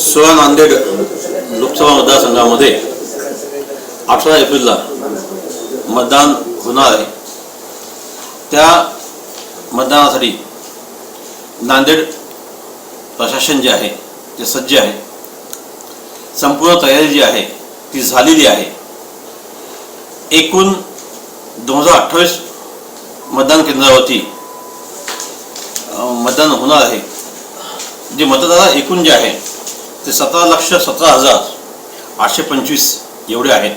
सोळा नांदेड लोकसभा मतदारसंघामध्ये अठरा एप्रिलला मतदान होणार आहे. त्या मतदानासाठी नांदेड प्रशासन जे आहे ते सज्ज आहे संपूर्ण तयारी जी आहे ती झालेली आहे. एकूण दोन हजार अठ्ठावीस मतदान केंद्रावरती मतदान होणार आहे. जे मतदार एकूण जे आहे ते सतरा लक्ष सतरा हजार आठशे पंचवीस एवढे आहेत.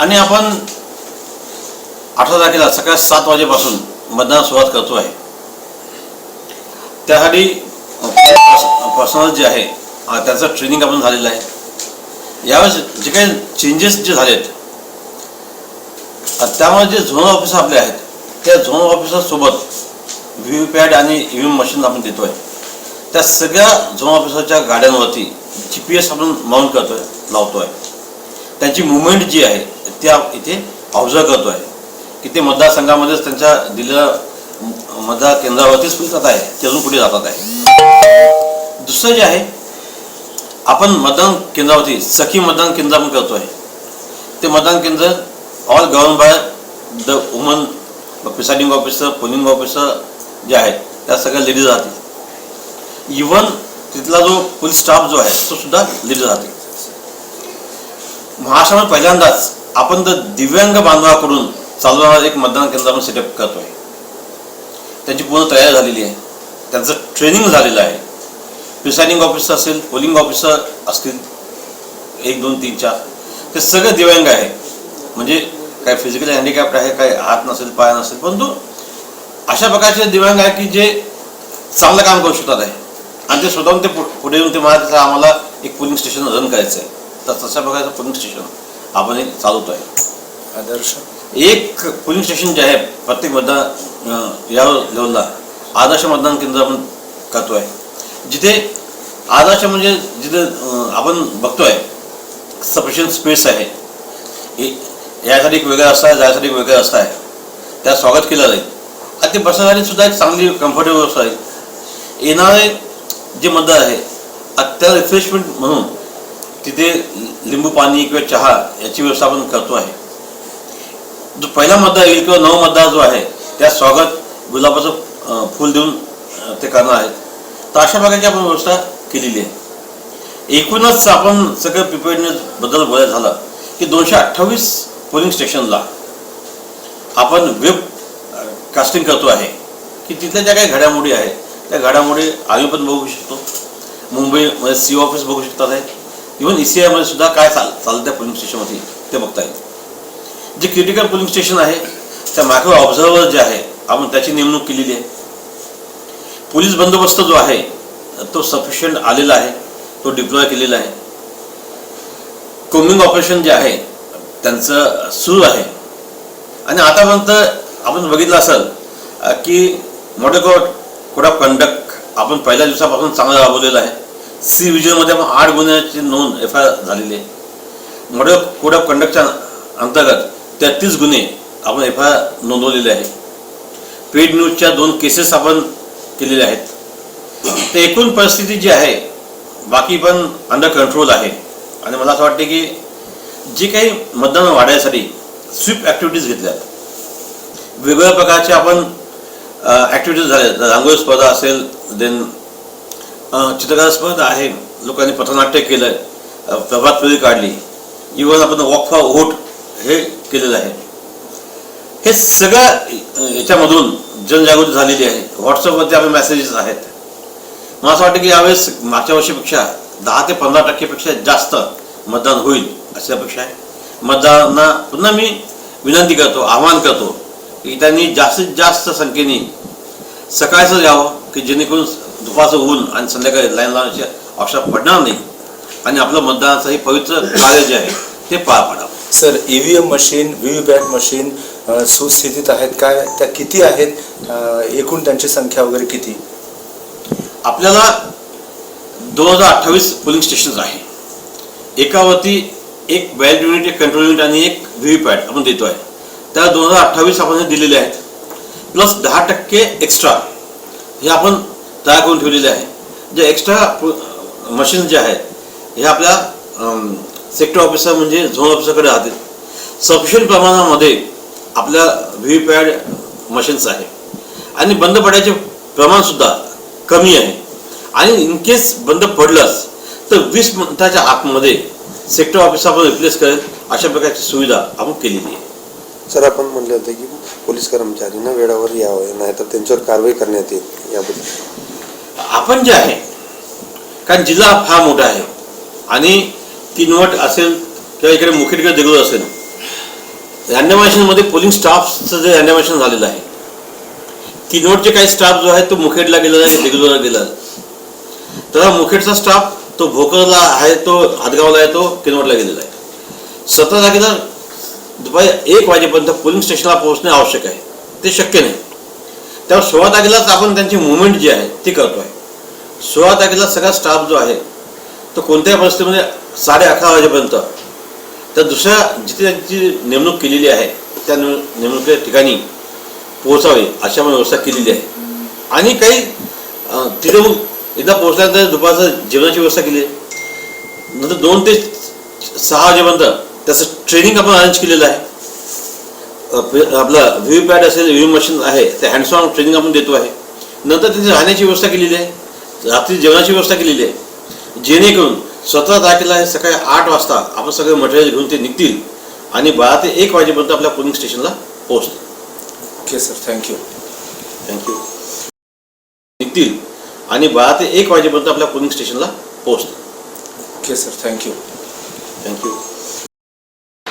आणि आपण अठरा तारखेला सकाळी सात वाजेपासून मतदान सुरुवात करतो आहे. त्यासाठी पर्सनल जे आहे त्याचं ट्रेनिंग आपण झालेलं आहे. यावेळेस जे काही चेंजेस जे झालेत त्यामुळे जे झोनल ऑफिसर आपले आहेत त्या झोनल ऑफिसर सोबत व्ही व्ही पॅड आणि ई व्ही एम मशीन आपण देतो आहे त्या सगळ्या झोन ऑफिसरच्या गाड्यांवरती जी पी एस आपण माउंट करतोय लावतोय. त्यांची मुवमेंट जी आहे त्या इथे ऑब्झर्व करतोय. की ते मतदारसंघामध्येच त्यांच्या दिलेल्या मतदार केंद्रावरतीच पुढे आहे ते अजून पुढे जातात आहे. दुसरं जे आहे आपण मतदान केंद्रावरती सखी मतदान केंद्र आपण आहे ते मतदान केंद्र all govern by the woman presiding officer polling officer जे आहेत त्या सगळ्या लेडीज राहतील इवन तिथला जो पोलीस स्टाफ जो आहे तो सुद्धा लेडीज जाते महाराष्ट्रामध्ये पहिल्यांदाच आपण तर दिव्यांग बांधवाकडून चालवणारा एक मतदान केंद्र आपण सेटअप करतोय. त्यांची पूर्ण तयारी झालेली आहे. त्यांचं ट्रेनिंग झालेलं आहे. प्रिसायडिंग ऑफिसर असेल पोलिंग ऑफिसर असतील एक दोन तीन चार. ते सगळे दिव्यांग आहे. म्हणजे काय फिजिकली हँडिकॅप्ट आहे काय हात नसेल पाय नसेल परंतु अशा प्रकारचे दिव्यांग आहे की जे चांगलं काम करू शकतात आहे. आणि ते स्वतःहून ते पुढे येऊन ते म्हणाले आम्हाला एक पोलिंग स्टेशन रन करायचं आहे तर तशा प्रकारचं पोलिंग स्टेशन आपण एक चालवतो आहे आदर्श? एक पोलिंग स्टेशन जे आहे प्रत्येक मतदान या लेवलला आदर्श मतदान केंद्र आपण करतो आहे जिथे आदर्श म्हणजे जिथे आपण बघतोय सफिशियंट स्पेस आहे. यासाठी एक वेगळा रस्ता आहे जायसाठी एक वेगळा रस्ता आहे. त्यात स्वागत केलं जाईल. आणि ते बसण्यासाठी सुद्धा एक चांगली कम्फर्टेबल आहे. येणारे जे मतदार आहे त्या रिफ्रेशमेंट म्हणून तिथे लिंबू पाणी किंवा चहा याची व्यवस्था आपण करतो आहे. जो पहिला मतदार येईल किंवा नव मतदार जो आहे त्या स्वागत गुलाबाचं फूल देऊन ते करणार आहेत. तर अशा प्रकारची आपण व्यवस्था केलेली आहे. एकूणच आपण सगळं प्रिपेअरनेस बद्दल बरं झालं की दोनशे अठ्ठावीस पोलिंग स्टेशनला आपण वेब कास्टिंग करतो आहे. की तिथल्या ज्या काही घडामोडी आहेत त्या घडामोडी आम्ही पण बघू शकतो. मुंबईमध्ये सी ऑफिस बघू शकतात आहे इव्हन ई सी आयमध्ये सुद्धा काय चाल चालतं त्या पोलिंग स्टेशनमध्ये ते बघता येईल. जे क्रिटिकल पोलिंग स्टेशन आहे त्या मायक्रो ऑब्झर्वर जे आहे आपण त्याची नेमणूक केलेली आहे. पोलीस बंदोबस्त जो आहे तो सफिशियंट आलेला आहे तो डिप्लॉय केलेला आहे. कोमिंग ऑपरेशन जे आहे त्यांचं सुरू आहे. आणि आतापर्यंत आपण बघितलं असेल की model code code of conduct आपण पहिल्या दिवसापासून चांगला राबवलेला आहे. सी विजनमध्ये आपण आठ गुन्ह्याची नोंद एफ आय आर झालेली आहे. मॉडेल कोड ऑफ कंडक्टच्या अंतर्गत तेहतीस गुन्हे आपण एफ आय आर नोंदवलेले आहे. पेड न्यूजच्या दोन केसेस आपण केलेल्या आहेत. तर एकूण परिस्थिती जी आहे बाकी पण अंडर कंट्रोल आहे. आणि मला असं वाटते की जे काही मतदान वाढायसाठी स्वीप ॲक्टिव्हिटीज घेतल्या वेगवेगळ्या प्रकारचे आपण ॲक्टिव्हिटीज झाल्या रांगोळी स्पर्धा असेल देन चित्रकला स्पर्धा आहे. लोकांनी पथनाट्य केलं आहे प्रभात फेरी काढली. इवन आपण वॉक फॉर वोट हे केलेलं आहे. हे सगळं याच्यामधून जनजागृती झालेली आहे. व्हॉट्सअपवरती आपले मेसेजेस आहेत. मला असं वाटतं की यावेळेस मागच्या वर्षीपेक्षा दहा ते पंधरा टक्केपेक्षा जास्त मतदान होईल अशी अपेक्षा आहे. मतदारांना पुन्हा मी विनंती करतो आवाहन करतो की त्यांनी जास्तीत जास्त संख्येने सकाळचं यावं की जेणेकरून दुपारचं ऊन आणि संध्याकाळी लाईन लावण्याची आवश्यकता पडणार नाही. आणि आपलं मतदानाचं हे पवित्र कार्य जे आहे ते पार पाडावं. Sir EVM machine VVPAT machine uh, सुस्थितीत आहेत काय? त्या किती आहेत? एकूण त्यांची संख्या वगैरे किती? आपल्याला दोन हजार अठ्ठावीस पोलिंग स्टेशन्स आहे. एकावरती एक बॅलेट युनिट एक कंट्रोल युनिट आणि एक व्ही व्ही पॅट आपण देतो आहे त्या दोन हजार अठ्ठावीस आपण दिलेले आहेत. प्लस दहा टक्के एक्स्ट्रा हे आपण तयार करून ठेवलेले आहे. जे एक्स्ट्रा मशीन जे आहेत हे आपल्या सेक्टर ऑफिसर म्हणजे झोन ऑफिसरकडे राहतील. सफिशियंट प्रमाणामध्ये आपल्या व्ही पॅड मशीन्स आहे. आणि बंद पडायचे प्रमाणसुद्धा कमी आहे. आणि इन केस बंद पडलंच तर वीस मिनिटाच्या आतमध्ये सेक्टर ऑफिस आपण रिप्लेस करेल अशा प्रकारची सुविधा आपण केलेली आहे. सर आपण म्हणले होते की पोलीस कर्मचाऱ्यांना वेळावर यावं नाहीतर त्यांच्यावर कारवाई करण्यात येईल याबद्दल. आपण जे आहे कारण जिल्हा फार मोठा आहे आणि किनवट असेल किंवा इकडे मुखेडकडे देगलूर असेल रॅन्डमायझेशनमध्ये पोलिंग स्टाफचं जे रॅन्डमायझेशन झालेलं आहे किनवटचे काही स्टाफ जो आहे तो मुखेडला गेलेला आहे देगलूरला गेला तर मुखेडचा स्टाफ तो भोकरला आहे तो हातगावला आहे तो किनवटला गेलेला आहे. सतरा जागेला दुपारी एक वाजेपर्यंत पोलिंग स्टेशनला पोहोचणे आवश्यक आहे. ते शक्य नाही. त्यावर सोळा तारखेलाच आपण त्यांची मुवमेंट जी आहे ती करतो आहे सोळा तारखेला सगळा स्टाफ जो आहे तो कोणत्याही परिस्थितीमध्ये साडे अकरा वाजेपर्यंत. तर दुसऱ्या जिथे त्यांची नेमणूक केलेली आहे त्या नेमणुकीच्या ठिकाणी पोहोचावे अशा व्यवस्था केलेली आहे. आणि काही तिथे मग एकदा पोहोचल्यानंतर दुपारचं जेवणाची व्यवस्था केली. आहे नंतर दोन ते सहा वाजेपर्यंत त्याचं ट्रेनिंग आपण अरेंज केलेलं आहे. आपलं व्ही पॅड असेल व्ही मशीन आहे ते हँड्स ऑन ट्रेनिंग आपण देतो आहे. नंतर तिथे राहण्याची व्यवस्था केलेली आहे. रात्री जेवणाची व्यवस्था केलेली आहे. जेणेकरून सतरा तारखेला हे सकाळी आठ वाजता आपण सगळे मटेरियल घेऊन ते निघतील आणि बारा ते एक वाजेपर्यंत आपल्या पोलिंग स्टेशनला पोहोचतील. ओके सर थँक्यू थँक्यू निघतील आणि बारा ते एक वाजेपर्यंत आपल्या पोलिंग स्टेशनला पोहोचतील. Okay sir thank you thank you